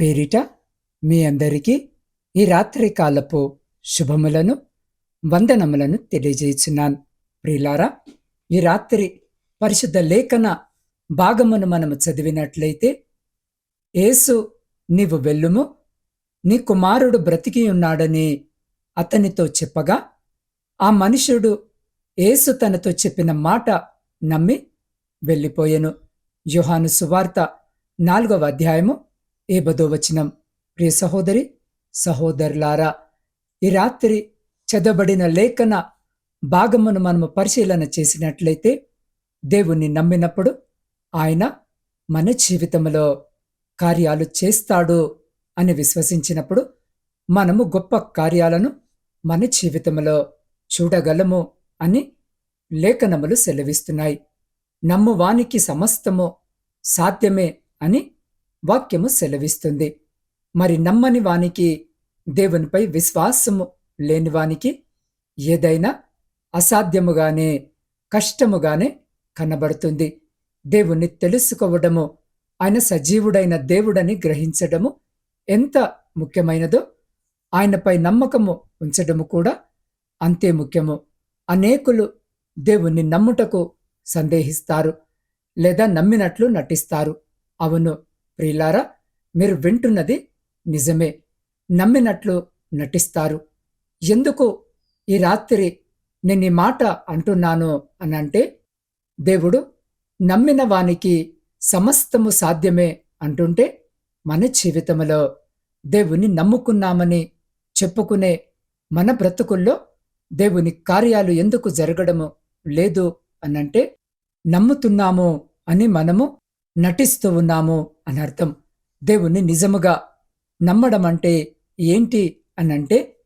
పేరిట మీ అందరికీ ఈ రాత్రి కాలపు శుభములను వందనములను తెలియజేస్తున్నాను. ప్రియులారా ఈ రాత్రి పరిశుద్ధ లేఖన భాగమును మనము చదివినట్లయితే యేసు నీవు వెళ్ళుము నీ కుమారుడు బ్రతికి ఉన్నాడని అతనితో చెప్పగా ఆ మనుషుడు యేసు తనతో చెప్పిన మాట నమ్మి వెళ్ళిపోయెను. యుహాను సువార్త నాలుగవ అధ్యాయము ఏబదో వచనం. ప్రియ సహోదరి సహోదరులారా ఈ రాత్రి చదవబడిన లేఖన భాగమును మనము పరిశీలన చేసినట్లయితే దేవుణ్ణి నమ్మినప్పుడు ఆయన మన జీవితంలో కార్యాలు చేస్తాడు అని విశ్వసించినప్పుడు మనము గొప్ప కార్యాలను మన జీవితంలో చూడగలము అని లేఖనములు సెలవిస్తున్నాయి. నమ్మువానికి సమస్తము సాధ్యమే అని వాక్యము సెలవిస్తుంది. మరి నమ్మని వానికి దేవునిపై విశ్వాసము లేని వానికి ఏదైనా అసాధ్యముగానే కష్టముగానే కనబడుతుంది. దేవుణ్ణి తెలుసుకోవడము ఆయన సజీవుడైన దేవుడని గ్రహించడము ఎంత ముఖ్యమైనదో ఆయనపై నమ్మకము ఉంచడము కూడా అంతే ముఖ్యము. అనేకులు దేవుణ్ణి నమ్ముటకు సందేహిస్తారు లేదా నమ్మినట్లు నటిస్తారు. అవును ప్రియులారా మీరు వింటున్నది నిజమే. నమ్మినట్లు నటిస్తారు. ఎందుకు ఈ రాత్రి నేను ఈ మాట అంటున్నాను అనంటే దేవుడు నమ్మిన వానికి సమస్తము సాధ్యమే అంటుంటే మన జీవితంలో దేవుని నమ్ముకున్నామని చెప్పుకునే మన బ్రతుకుల్లో దేవుని కార్యాలు ఎందుకు జరగడము లేదు అనంటే నమ్ముతున్నాము అని మనము నటిస్తూ ఉన్నాము అని అర్థం. దేవుణ్ణి నిజముగా నమ్మడం అంటే ఏంటి అనంటే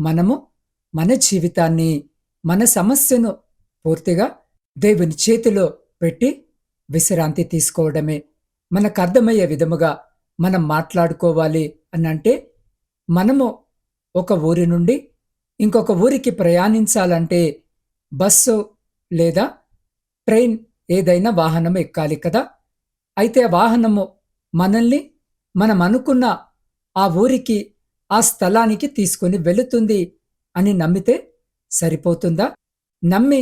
మనము మన జీవితాన్ని మన సమస్యను పూర్తిగా దేవుని చేతిలో పెట్టి విశ్రాంతి తీసుకోవడమే. మనకు అర్థమయ్యే విధముగా మనం మాట్లాడుకోవాలి అనంటే మనము ఒక ఊరి నుండి ఇంకొక ఊరికి ప్రయాణించాలంటే బస్సు లేదా ట్రైన్ ఏదైనా వాహనం ఎక్కాలి కదా. అయితే వాహనము మనల్ని మనం అనుకున్న ఆ ఊరికి ఆ స్థలానికి తీసుకొని వెళుతుంది అని నమ్మితే సరిపోతుందా? నమ్మి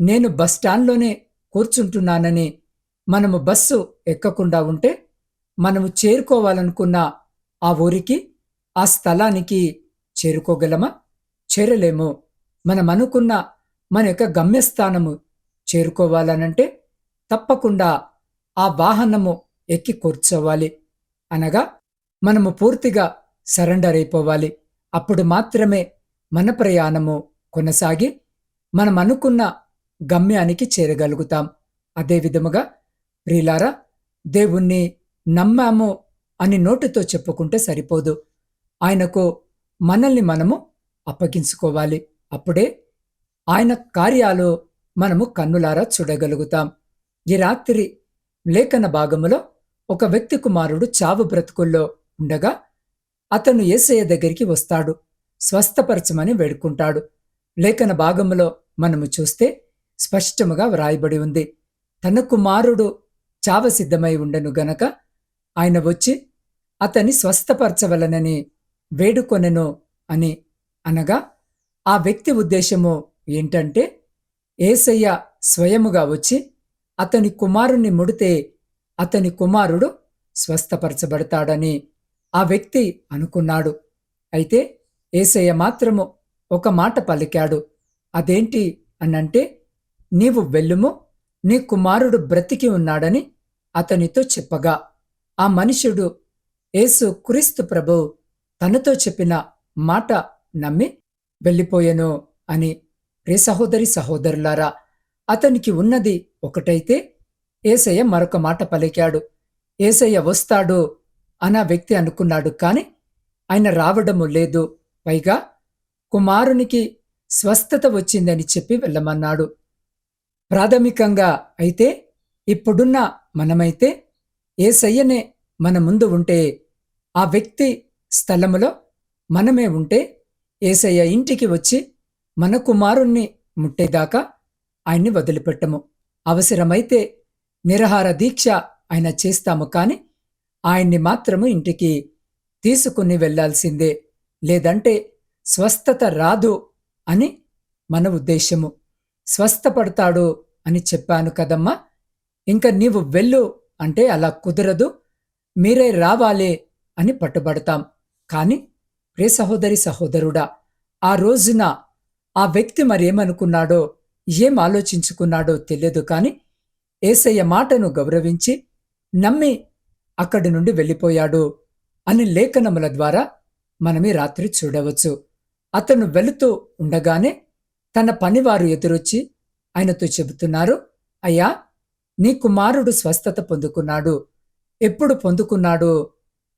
నేను బస్ స్టాండ్లోనే కూర్చుంటున్నానని మనము బస్సు ఎక్కకుండా ఉంటే మనము చేరుకోవాలనుకున్న ఆ ఊరికి ఆ స్థలానికి చేరుకోగలమా? చేరలేము. మనం అనుకున్న మన యొక్క గమ్యస్థానము చేరుకోవాలనంటే తప్పకుండా ఆ వాహనము ఎక్కి కూర్చోవాలి. అనగా మనము పూర్తిగా సరెండర్ అయిపోవాలి. అప్పుడు మాత్రమే మన ప్రయాణము కొనసాగి మనం అనుకున్న గమ్యానికి చేరగలుగుతాం. అదే విధముగా ప్రియులారా దేవుణ్ణి నమ్మాము అని నోటితో చెప్పుకుంటే సరిపోదు. ఆయనకు మనల్ని మనము అప్పగించుకోవాలి. అప్పుడే ఆయన కార్యాలు మనము కన్నులారా చూడగలుగుతాం. ఈ రాత్రి లేఖన భాగములో ఒక వ్యక్తి కుమారుడు చావు బ్రతుకుల్లో ఉండగా అతను ఏసయ్య దగ్గరికి వస్తాడు స్వస్థపరచమని వేడుకుంటాడు. లేఖన భాగములో మనము చూస్తే స్పష్టముగా వ్రాయబడి ఉంది. తన కుమారుడు చావ సిద్ధమై ఉండను గనక ఆయన వచ్చి అతని స్వస్థపరచవలనని వేడుకొనెను అని అనగా ఆ వ్యక్తి ఉద్దేశము ఏంటంటే ఏసయ్య స్వయముగా వచ్చి అతని కుమారుణ్ణి ముడితే అతని కుమారుడు స్వస్థపరచబడతాడని ఆ వ్యక్తి అనుకున్నాడు. అయితే ఏసయ్య మాత్రము ఒక మాట పలికాడు. అదేంటి అనంటే నీవు వెళ్ళుము నీ కుమారుడు బ్రతికి ఉన్నాడని అతనితో చెప్పగా. ఆ మనుషుడు యేసు క్రీస్తు ప్రభు తనతో చెప్పిన మాట నమ్మి వెళ్ళిపోయెను అని. రే సహోదరి సహోదరులారా అతనికి ఉన్నది ఒకటైతే ఏసయ్య మరొక మాట పలికాడు. ఏసయ్య వస్తాడు అన్న వ్యక్తి అనుకున్నాడు కాని ఆయన రావడము లేదు. పైగా కుమారునికి స్వస్థత వచ్చిందని చెప్పి వెళ్ళమన్నాడు. ప్రాథమికంగా అయితే ఇప్పుడున్న మనమైతే ఏసయ్యనే మన ముందు ఉంటే ఆ వ్యక్తి స్థలములో మనమే ఉంటే ఏసయ్య ఇంటికి వచ్చి మన కుమారుణ్ణి ముట్టేదాకా ఆయన్ని వదిలిపెట్టము. అవసరమైతే నిరహార దీక్ష ఆయన చేస్తాము కాని ఆయన్ని మాత్రము ఇంటికి తీసుకుని వెళ్ళాల్సిందే. లేదంటే స్వస్థత రాదు అని మన ఉద్దేశము. స్వస్థపడతాడు అని చెప్పాను కదమ్మా. ఇంకా నీవు వెళ్ళు అంటే అలా కుదరదు. మీరే రావాలే అని పట్టుబడతాం. కాని ప్రే సహోదరి సహోదరుడా ఆ రోజున ఆ వ్యక్తి మరేమనుకున్నాడో ఏం ఆలోచించుకున్నాడో తెలియదు కాని ఏసయ్య మాటను గౌరవించి నమ్మి అక్కడి నుండి వెళ్ళిపోయాడు అని లేఖనముల ద్వారా మనమి రాత్రి చూడవచ్చు. అతను వెళుతూ ఉండగానే తన పనివారు ఎదురొచ్చి ఆయనతో చెబుతున్నారు అయ్యా నీ కుమారుడు స్వస్థత పొందుకున్నాడు. ఎప్పుడు పొందుకున్నాడు?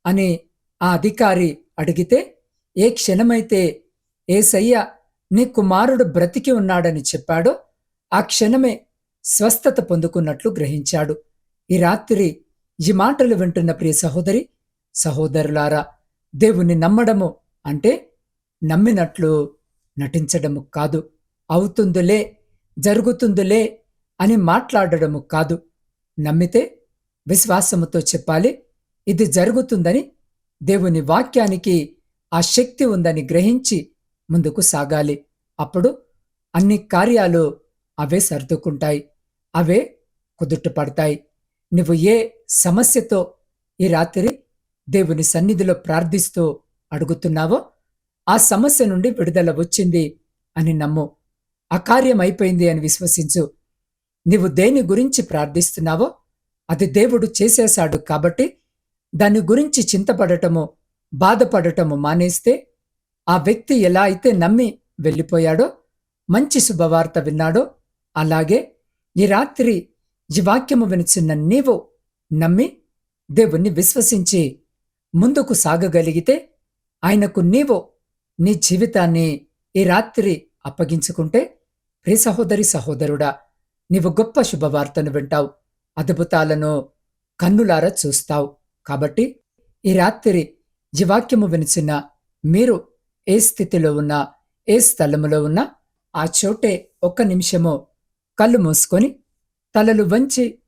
అని ఆ అధికారి అడిగితే ఏ క్షణమైతే ఏసయ్య నీ కుమారుడు బ్రతికి ఉన్నాడని చెప్పాడో ఆ క్షణమే స్వస్థత పొందుకున్నట్లు గ్రహించాడు. ఈ రాత్రి ఈ మాటలు వింటున్న ప్రియ సహోదరి సహోదరులారా దేవుని నమ్మడము అంటే నమ్మినట్లు నటించడము కాదు అవుతుందులే జరుగుతుందులే అని మాట్లాడడము కాదు. నమ్మితే విశ్వాసముతో చెప్పాలి ఇది జరుగుతుందని దేవుని వాక్యానికి ఆ శక్తి ఉందని గ్రహించి ముందుకు సాగాలి. అప్పుడు అన్ని కార్యాలు అవే సర్దుకుంటాయి. అవే కుదుటపడతాయి. నువ్వు ఏ సమస్యతో ఈ రాత్రి దేవుని సన్నిధిలో ప్రార్థిస్తూ అడుగుతున్నావో ఆ సమస్య నుండి విడుదల వచ్చింది అని నమ్ము. అకార్యమైపోయింది అయిపోయింది అని విశ్వసించు. నీవు దేని గురించి ప్రార్థిస్తున్నావో అది దేవుడు చేసేశాడు కాబట్టి దాని గురించి చింతపడటము బాధపడటము మానేస్తే ఆ వ్యక్తి ఎలా అయితే నమ్మి వెళ్ళిపోయాడో మంచి శుభవార్త విన్నాడో అలాగే ఈ రాత్రి ఈ వాక్యము వినిచిన్న నీవు నమ్మి దేవుణ్ణి విశ్వసించి ముందుకు సాగగలిగితే ఆయనకు నీవు నీ జీవితాన్ని ఈ రాత్రి అప్పగించుకుంటే ప్రియ సహోదరి సహోదరుడా నీవు గొప్ప శుభవార్తను వింటావు అద్భుతాలను కన్నులారా చూస్తావు. కాబట్టి ఈ రాత్రి ఈ వాక్యము వినిచిన మీరు ఏ స్థితిలో ఉన్నా ఏ స్థలములో ఉన్నా ఆ చోటే ఒక్క నిమిషము కళ్ళు మూసుకొని తలలు వంచి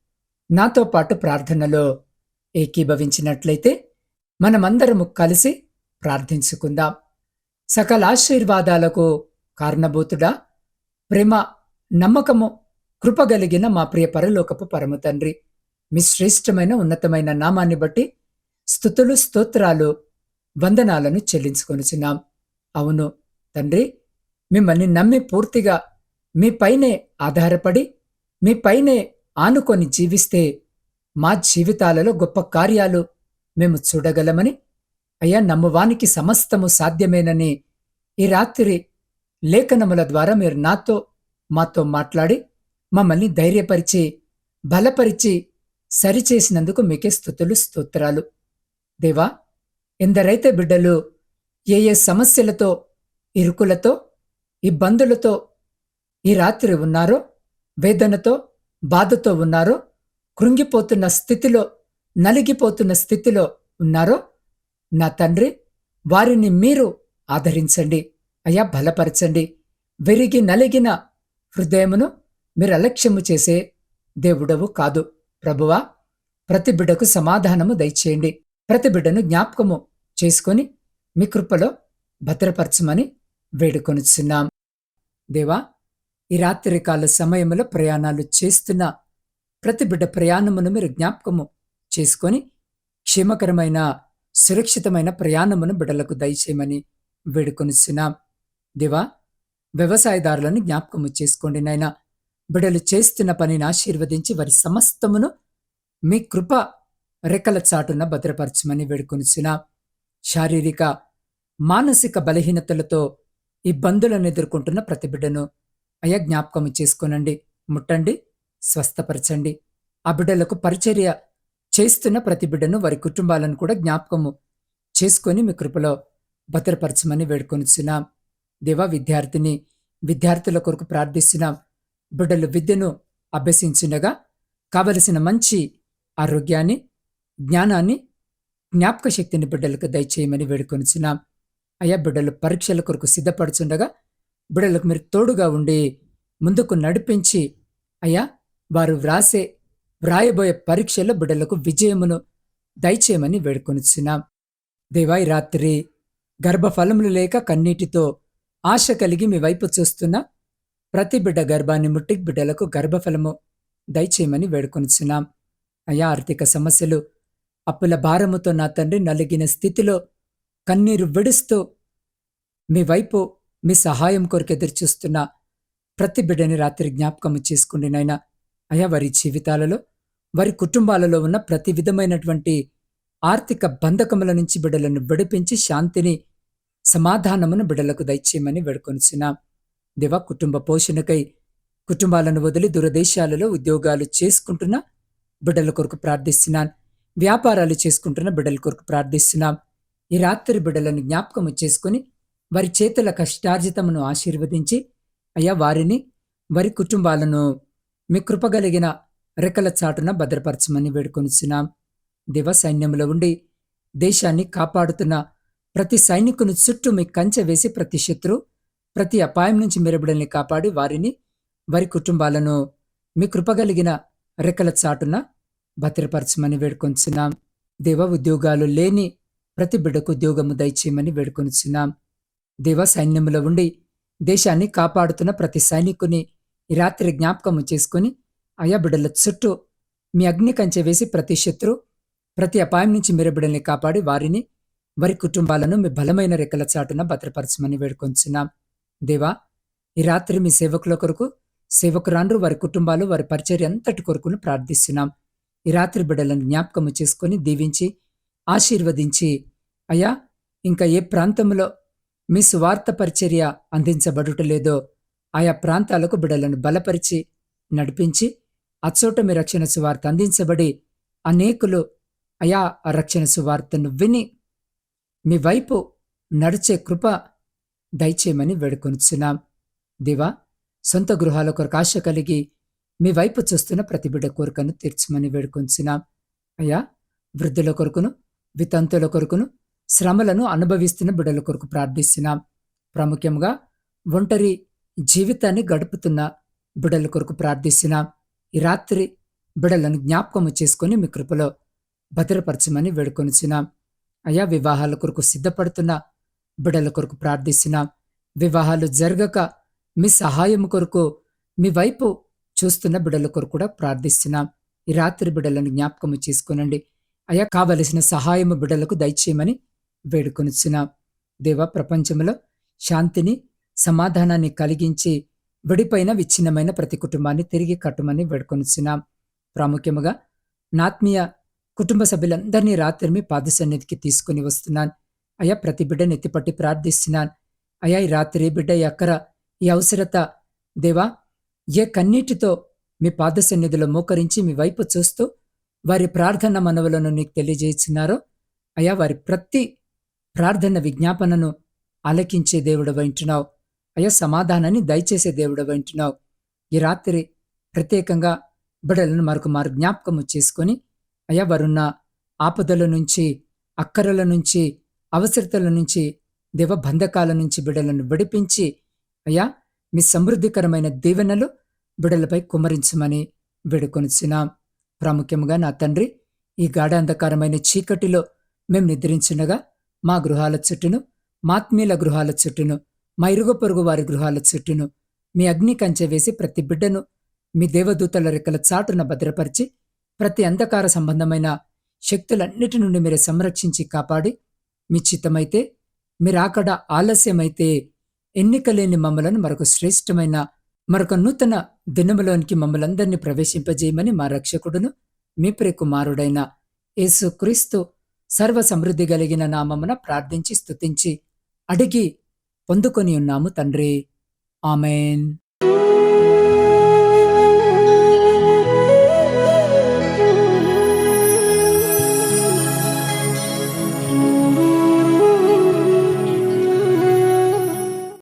నాతో పాటు ప్రార్థనలో ఏకీభవించినట్లయితే మనమందరము కలిసి ప్రార్థించుకుందాం. సకల ఆశీర్వాదాలకు కారణభూతుడా ప్రేమ నమ్మకము కృపగలిగిన మా ప్రియ పరలోకపు పరమ తండ్రి. మీ శ్రేష్టమైన ఉన్నతమైన నామాన్ని బట్టి స్థుతులు స్తోత్రాలు వందనాలను చెల్లించుకొనుచున్నాం. అవును. తండ్రి మిమ్మల్ని నమ్మి పూర్తిగా మీపైనే ఆధారపడి మీపైనే ఆనుకొని జీవిస్తే మా జీవితాలలో గొప్ప కార్యాలు మేము చూడగలమని అయ్యా నమ్మవానికి సమస్తము సాధ్యమేనని ఈ రాత్రి లేఖనముల ద్వారా మీరు నాతో మాతో మాట్లాడి మమ్మల్ని ధైర్యపరిచి బలపరిచి సరిచేసినందుకు మీకే స్థుతులు స్తోత్రాలు. దేవా ఎందరైతే బిడ్డలు ఏ ఏ సమస్యలతో ఇరుకులతో ఇబ్బందులతో ఈ రాత్రి ఉన్నారో వేదనతో బాధతో ఉన్నారో కృంగిపోతున్న స్థితిలో నలిగిపోతున్న స్థితిలో ఉన్నారో నా తండ్రి వారిని మీరు ఆదరించండి. అయ్యా బలపరచండి. విరిగి నలిగిన హృదయమును మీరు అలక్ష్యము చేసే దేవుడవు కాదు. ప్రభువా ప్రతి బిడ్డకు సమాధానము దయచేయండి. ప్రతి బిడ్డను జ్ఞాపకము చేసుకొని మీ కృపలో భద్రపరచమని వేడుకొనుచున్నాం. దేవా ఈ రాత్రికాల సమయంలో ప్రయాణాలు చేస్తున్న ప్రతి బిడ్డ ప్రయాణమును మీరు జ్ఞాపకము చేసుకొని క్షేమకరమైన సురక్షితమైన ప్రయాణమును బిడ్డలకు దయచేయమని వేడుకొనిచున్నాం. దివా వ్యవసాయదారులను జ్ఞాపకము చేసుకోండి నాయన. బిడలు చేస్తున్న పనిని ఆశీర్వదించి వారి సమస్తమును మీ కృప రెక్కల చాటున భద్రపరచమని వేడుకొనిచున్నాం. శారీరక మానసిక బలహీనతలతో ఇబ్బందులను ఎదుర్కొంటున్న ప్రతి బిడ్డను అయ్యా జ్ఞాపకం చేసుకోనండి. ముట్టండి స్వస్థపరచండి. ఆ బిడ్డలకు పరిచర్య చేస్తున్న ప్రతి బిడ్డను వారి కుటుంబాలను కూడా జ్ఞాపకము చేసుకొని మీ కృపలో భద్రపరచమని వేడుకొనిచున్నాం. దేవా విద్యార్థిని విద్యార్థుల కొరకు ప్రార్థిస్తున్నాం. బిడ్డలు విద్యను అభ్యసించుండగా కావలసిన మంచి ఆరోగ్యాన్ని జ్ఞానాన్ని జ్ఞాపక శక్తిని బిడ్డలకు దయచేయమని వేడుకొనిచున్నాం. అయ్యా బిడ్డలు పరీక్షల కొరకు సిద్ధపడుచుండగా బిడ్డలకు మీరు తోడుగా ఉండి ముందుకు నడిపించి అయ్యా వారు వ్రాసే వ్రాయబోయే పరీక్షల్లో బిడ్డలకు విజయమును దయచేయమని వేడుకొనిచున్నాం. దేవాయి రాత్రి గర్భఫలములు లేక కన్నీటితో ఆశ కలిగి మీ వైపు చూస్తున్న ప్రతి బిడ్డ గర్భాన్ని ముట్టి బిడ్డలకు గర్భఫలము దయచేయమని వేడుకొనిచున్నాం. అయ్యా ఆర్థిక సమస్యలు అప్పుల భారముతో నా తండ్రి నలిగిన స్థితిలో కన్నీరు విడుస్తూ మీ వైపు మీ సహాయం కొరకు ఎదురుచూస్తున్న ప్రతి బిడ్డని రాత్రి జ్ఞాపకము చేసుకుని నాయన. అయా వారి జీవితాలలో వారి కుటుంబాలలో ఉన్న ప్రతి విధమైనటువంటి ఆర్థిక బంధకముల నుంచి బిడ్డలను విడిపించి శాంతిని సమాధానమును బిడ్డలకు దయచేయమని వేడుకొనిచున్నాం. దివా కుటుంబ పోషణకై కుటుంబాలను వదిలి దూరదేశాలలో ఉద్యోగాలు చేసుకుంటున్న బిడ్డల కొరకు ప్రార్థిస్తున్నాను వ్యాపారాలు చేసుకుంటున్న బిడ్డల కొరకు ప్రార్థిస్తున్నాం. ఈ రాత్రి బిడ్డలను జ్ఞాపకము చేసుకుని వారి చేతుల కష్టార్జితమును ఆశీర్వదించి అయ్యా వారిని వారి కుటుంబాలను మీ కృపగలిగిన రెక్కల చాటున భద్రపరచమని వేడుకొనిచున్నాం. దివ సైన్యంలో ఉండి దేశాన్ని కాపాడుతున్న ప్రతి సైనికుని చుట్టూ మీ కంచె వేసి ప్రతి శత్రు ప్రతి అపాయం నుంచి మెరబిడల్ని కాపాడి వారిని వారి కుటుంబాలను మీ కృపగలిగిన రెక్కల చాటున భద్రపరచమని వేడుకొంచున్నాం దేవ ఉద్యోగాలు లేని ప్రతి బిడ్డకు ఉద్యోగము దయచేయమని వేడుకొనిచున్నాం. దేవ సైన్యంలో ఉండి దేశాన్ని కాపాడుతున్న ప్రతి సైనికుని ఈ రాత్రి జ్ఞాపకము చేసుకుని అయా బిడ్డల చుట్టూ మీ అగ్ని కంచె వేసి ప్రతి శత్రు ప్రతి అపాయం నుంచి మీరు బిడ్డల్ని కాపాడి వారిని వారి కుటుంబాలను మీ బలమైన రెక్కల చాటున భద్రపరచమని వేడుకొంచున్నాం దేవా ఈ రాత్రి మీ సేవకుల కొరకు సేవకురాండ్రు వారి కుటుంబాలు వారి పరిచర్య అంతటి కొరకును ప్రార్థిస్తున్నాం. ఈ రాత్రి బిడ్డలను జ్ఞాపకము చేసుకొని దీవించి ఆశీర్వదించి అయ్యా ఇంకా ఏ ప్రాంతంలో మీ సువార్త పరిచర్య అందించబడుటలేదో ఆయా ప్రాంతాలకు బిడలను బలపరిచి నడిపించి అచ్చోట మీ రక్షణ సువార్త అందించబడి అనేకులు అయా ఆ రక్షణ సువార్తను విని మీ వైపు నడిచే కృప దయచేయమని వేడుకొనిచున్నాం. దివా సొంత గృహాల కొరకు ఆశ కలిగి మీ వైపు చూస్తున్న ప్రతి బిడ్డ కోరికను తీర్చమని వేడుకొంచున్నాం అయ్యా వృద్ధుల కొరకును వితంతుల కొరకును శ్రమలను అనుభవిస్తున్న బిడ్డల కొరకు ప్రార్థిస్తున్నాం. ప్రాముఖ్యంగా ఒంటరి జీవితాన్ని గడుపుతున్న బిడల కొరకు ప్రార్థిస్తున్నాం. ఈ రాత్రి బిడలను జ్ఞాపకము చేసుకొని మీ కృపలో భద్రపరచమని వేడుకొనిచున్నాం. అయా వివాహాల కొరకు సిద్ధపడుతున్న బిడల కొరకు ప్రార్థిస్తున్నాం. వివాహాలు జరగక మీ సహాయం కొరకు మీ వైపు చూస్తున్న బిడల కొరకు కూడా ప్రార్థిస్తున్నాం. ఈ రాత్రి బిడలను జ్ఞాపకము చేసుకునండి. అయా కావలసిన సహాయము బిడలకు దయచేయమని వేడుకొనిచున్నాం. దేవ ప్రపంచంలో శాంతిని సమాధానాన్ని కలిగించి విడిపైన విచ్ఛిన్నమైన ప్రతి కుటుంబాన్ని తిరిగి కట్టమని వేడుకొనిచున్నాం. ప్రాముఖ్యముగా నాత్మీయ కుటుంబ సభ్యులందరినీ రాత్రి మీ పాద సన్నిధికి తీసుకుని వస్తున్నాను. అయా ప్రతి బిడ్డను ఎత్తిపట్టి ప్రార్థిస్తున్నాను. అయా ఈ రాత్రి బిడ్డ ఎక్కర ఈ అవసరత దేవా ఏ కన్నీటితో మీ పాద సన్నిధిలో మోకరించి మీ వైపు చూస్తూ వారి ప్రార్థన మనవులను నీకు తెలియజేస్తున్నారో అయ్యా వారి ప్రతి ప్రార్థన విజ్ఞాపనను ఆలకించే దేవుడు వింటున్నావు అయా సమాధానాన్ని దయచేసే దేవుడు వింటున్నావు ఈ రాత్రి ప్రత్యేకంగా బిడలను మరొక మారు జ్ఞాపకము చేసుకొని అయా వారున్న ఆపదల నుంచి అక్కరల నుంచి అవసరతల నుంచి దేవ బంధకాల నుంచి బిడలను విడిపించి అయ్యా మీ సమృద్ధికరమైన దీవెనలు బిడలపై కుమరించమని వేడుకొనిచున్నాం. ప్రాముఖ్యంగా నా తండ్రి ఈ గాఢాంధకారమైన చీకటిలో మేం నిద్రించుండగా మా గృహాల చుట్టూను మాత్మీల గృహాల చుట్టూను మా ఇరుగు పొరుగు వారి గృహాల చుట్టూను మీ అగ్ని కంచె వేసి ప్రతి బిడ్డను మీ దేవదూతల రెక్కల చాటున భద్రపరిచి ప్రతి అంధకార సంబంధమైన శక్తులన్నిటి నుండి మీరు సంరక్షించి కాపాడి మీ చిత్తమైతే మీరాకడ ఆలస్యమైతే ఎన్నికలేని మమ్మలను మరొక శ్రేష్టమైన మరొక నూతన దినములోనికి మమ్మలందరినీ ప్రవేశింపజేయమని మా రక్షకుడును మీ ప్రియ కుమారుడైన యేసు క్రీస్తు సర్వ సమృద్ధి కలిగిన నామమున ప్రార్థించి స్తుతించి అడిగి పొందుకొని ఉన్నాము తండ్రి. ఆమెన్.